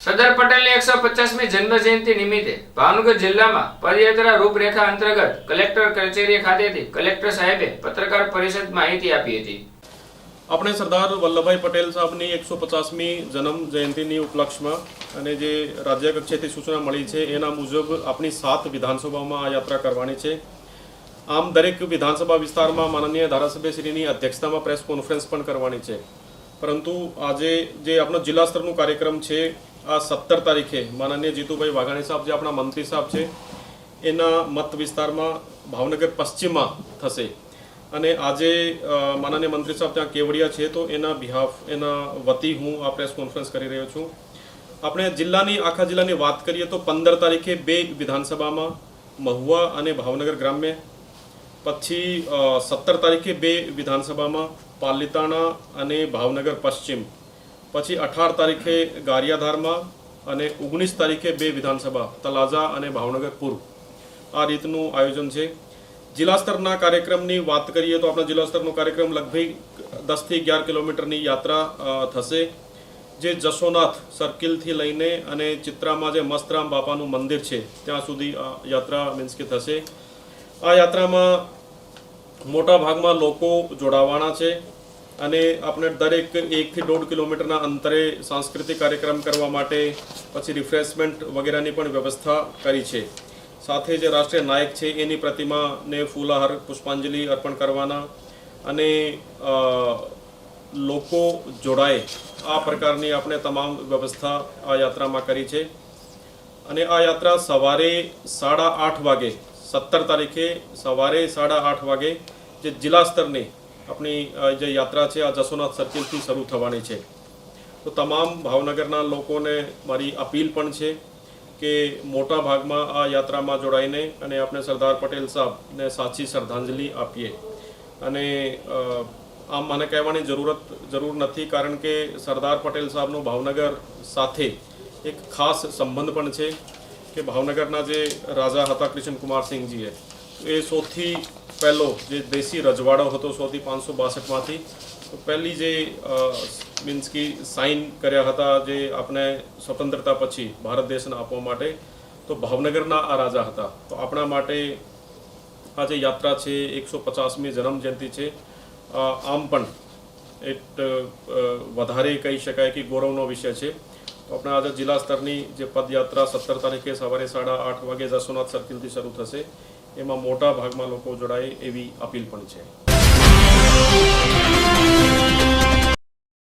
સરદાર પટેલની એકસો પચાસમી જન્મ જયંતિ નિમિત્તે ભાવનગર જિલ્લામાં પદયાત્રા રૂપરેખા અંતર્ગત કલેક્ટર કચેરી ખાતેથી કલેક્ટર સાહેબે પત્રકાર પરિષદ માહિતી આપી હતી. આપણે સરદાર વલ્લભભાઈ પટેલ સાહેબની એકસો પચાસમી જન્મ જયંતિની ઉપલક્ષમાં અને જે રાજ્ય કક્ષેથી સૂચના મળી છે, એના મુજબ આપણી સાત વિધાનસભામાં આ યાત્રા કરવાની છે. આમ દરેક વિધાનસભા વિસ્તારમાં માનનીય ધારાસભ્યશ્રીની અધ્યક્ષતામાં પ્રેસ કોન્ફરન્સ પણ કરવાની છે. પરંતુ આજે જે આપણો જિલ્લા સ્તરનું કાર્યક્રમ છે આ સત્તર તારીખે માનનીય જીતુભાઈ વાઘાણી સાહેબ જે આપણા મંત્રી સાહેબ છે, એના મત વિસ્તારમાં ભાવનગર પશ્ચિમમાં થશે. અને આજે માનનીય મંત્રી સાહેબ ત્યાં કેવડિયા છે, તો એના બિહાફ એના વતી હું આ પ્રેસ કોન્ફરન્સ કરી રહ્યો છું. આપણે જિલ્લાની, આખા જિલ્લાની વાત કરીએ તો પંદર તારીખે બે વિધાનસભામાં મહુવા અને ભાવનગર ગ્રામ્ય. પછી સત્તર તારીખે બે વિધાનસભામાં પાલિતાણા અને ભાવનગર પશ્ચિમ. પછી અઢાર તારીખે ગારિયાધારમાં અને ઓગણીસ તારીખે બે વિધાનસભા તલાજા અને ભાવનગર પૂર્વ આ રીતનું આયોજન છે. જિલ્લા સ્તરના કાર્યક્રમની વાત કરીએ તો આપણા જિલ્લા સ્તરનો કાર્યક્રમ લગભગ દસથી અગિયાર કિલોમીટરની યાત્રા થશે. જે જશોનાથ સર્કિલથી લઈને અને ચિત્રામાં જે મસ્તરામ બાપાનું મંદિર છે, ત્યાં સુધી આ યાત્રા મીન્સ કે થશે. આ યાત્રામાં મોટા ભાગમાં લોકો જોડાવાના છે. અને આપણે દરેક એકથી દોઢ કિલોમીટરના અંતરે સાંસ્કૃતિક કાર્યક્રમ કરવા માટે પછી રિફ્રેશમેન્ટ વગેરેની પણ વ્યવસ્થા કરી છે. સાથે જે રાષ્ટ્રીય નાયક છે, એની પ્રતિમાને ફૂલહાર પુષ્પાંજલિ અર્પણ કરવાના અને લોકો જોડાય. આ પ્રકારની આપણે તમામ વ્યવસ્થા આ યાત્રામાં કરી છે. અને આ યાત્રા સવારે સાડા આઠ વાગે, સત્તર તારીખે સવારે સાડા આઠ વાગે જે જિલ્લા સ્તરની આપણી જે યાત્રા છે, આ જસોનાથ સર્કિલથી શરૂ થવાની છે. તો તમામ ભાવનગરના લોકોને મારી અપીલ પણ છે કે મોટા ભાગમાં આ યાત્રામાં જોડાઈને અને આપણે સરદાર પટેલ સાહેબને સાચી શ્રદ્ધાંજલિ આપીએ. અને આમ મને કહેવાની જરૂરત, જરૂર નથી કારણ કે સરદાર પટેલ સાહેબનો ભાવનગર સાથે એક ખાસ સંબંધ પણ છે કે ભાવનગરના જે રાજા હતા કૃષ્ણકુમાર સિંહજીએ, એ સૌથી પહેલો જે દેશી રજવાડો હતો સોથી પાંચસો બાસઠમાંથી પહેલી જે મીન્સ કે સાઇન કર્યા હતા જે આપણે સ્વતંત્રતા પછી ભારત દેશને આપવા માટે, તો ભાવનગરના આ રાજા હતા. તો આપણા માટે આ જે યાત્રા છે, એકસો પચાસમી જન્મજયંતિ છે આમ પણ એક વધારે કહી શકાય કે ગૌરવનો વિષય છે. તો આપણે આજે જિલ્લા સ્તરની જે પદયાત્રા સત્તર તારીખે સવારે સાડા આઠ વાગે જસોનાથ સર્કિલથી શરૂ થશે. એમાં મોટા ભાગમાં લોકો જોડાય એવી અપીલ પણ છે.